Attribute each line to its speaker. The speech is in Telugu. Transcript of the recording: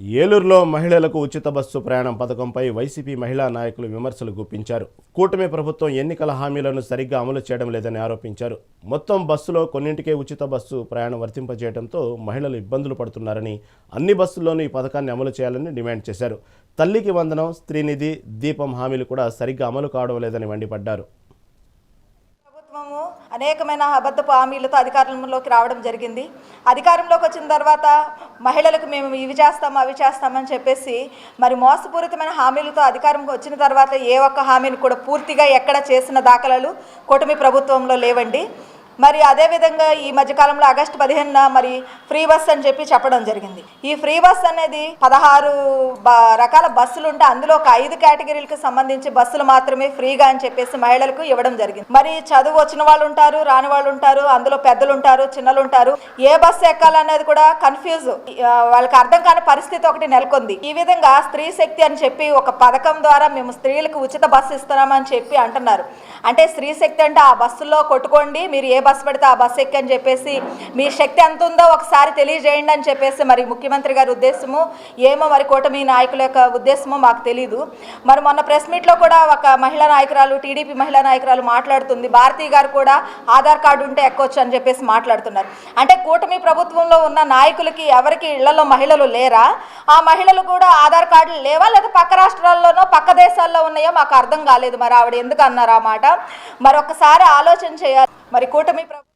Speaker 1: ఏలూరులో మహిళలకు ఉచిత బస్సు ప్రయాణం పథకంపై వైసీపీ మహిళా నాయకులు విమర్శలు గుప్పించారు. కూటమి ప్రభుత్వం ఎన్నికల హామీలను సరిగ్గా అమలు చేయడం లేదని ఆరోపించారు. మొత్తం బస్సులో కొన్నింటికే ఉచిత బస్సు ప్రయాణం వర్తింపజేయడంతో మహిళలు ఇబ్బందులు పడుతున్నారని అన్ని బస్సుల్లోనూ ఈ పథకాన్ని అమలు చేయాలని డిమాండ్ చేశారు. తల్లికి వందనం స్త్రీనిధి దీపం హామీలు కూడా సరిగ్గా అమలు కావడం లేదని మండిపడ్డారు.
Speaker 2: ప్రభుత్వము అనేకమైన అబద్ధపు హామీలతో అధికారంలోకి రావడం జరిగింది. అధికారంలోకి వచ్చిన తర్వాత మహిళలకు మేము ఇవి చేస్తాము అవి చేస్తామని చెప్పేసి మరి మోసపూరితమైన హామీలతో అధికారంకి వచ్చిన తర్వాత ఏ ఒక్క హామీని కూడా పూర్తిగా ఎక్కడ చేసిన దాఖలాలు కూటమి ప్రభుత్వంలో లేవండి. మరి అదేవిధంగా ఈ మధ్యకాలంలో ఆగస్టు పదిహేనున మరి ఫ్రీ బస్ అని చెప్పి చెప్పడం జరిగింది. ఈ ఫ్రీ బస్ అనేది పదహారు బ- రకాల బస్సులు ఉంటే అందులో ఒక ఐదు కేటగిరీలకు సంబంధించి బస్సులు మాత్రమే ఫ్రీగా అని చెప్పేసి మహిళలకు ఇవ్వడం జరిగింది. మరి చదువు వచ్చిన వాళ్ళు ఉంటారు రాని వాళ్ళు ఉంటారు అందులో పెద్దలు ఉంటారు చిన్నలు ఉంటారు. ఏ బస్సు ఎక్కాలనేది కూడా కన్ఫ్యూజ్. వాళ్ళకి అర్థం కాని పరిస్థితి ఒకటి నెలకొంది. ఈ విధంగా స్త్రీ శక్తి అని చెప్పి ఒక పథకం ద్వారా మేము స్త్రీలకు ఉచిత బస్సు ఇస్తున్నామని చెప్పి అంటున్నారు. అంటే స్త్రీ శక్తి అంటే ఆ బస్సులో కొట్టుకోండి మీరు ఏ బస్సు పెడితే ఆ బస్సు ఎక్కని చెప్పేసి మీ శక్తి ఎంత ఉందో ఒకసారి తెలియజేయండి అని చెప్పేసి మరి ముఖ్యమంత్రి గారి ఉద్దేశము ఏమో మరి కూటమి నాయకుల యొక్క ఉద్దేశమో మాకు తెలియదు మరి మొన్న ప్రెస్ మీట్లో కూడా ఒక మహిళా నాయకురాలు టీడీపీ మహిళా నాయకురాలు మాట్లాడుతుంది. భారతీ గారు కూడా ఆధార్ కార్డు ఉంటే ఎక్కొచ్చు అని చెప్పేసి మాట్లాడుతున్నారు. అంటే కూటమి ప్రభుత్వంలో ఉన్న నాయకులకి ఎవరికి ఇళ్ళలో మహిళలు లేరా? ఆ మహిళలు కూడా ఆధార్ కార్డులు లేవా? లేదా పక్క రాష్ట్రాల్లోనో పక్క దేశాల్లో ఉన్నాయో మాకు అర్థం కాలేదు. మరి ఆవిడ ఎందుకు అన్నారు ఆ మాట? మరొకసారి ఆలోచన చేయాలి. మరి కూటమి também para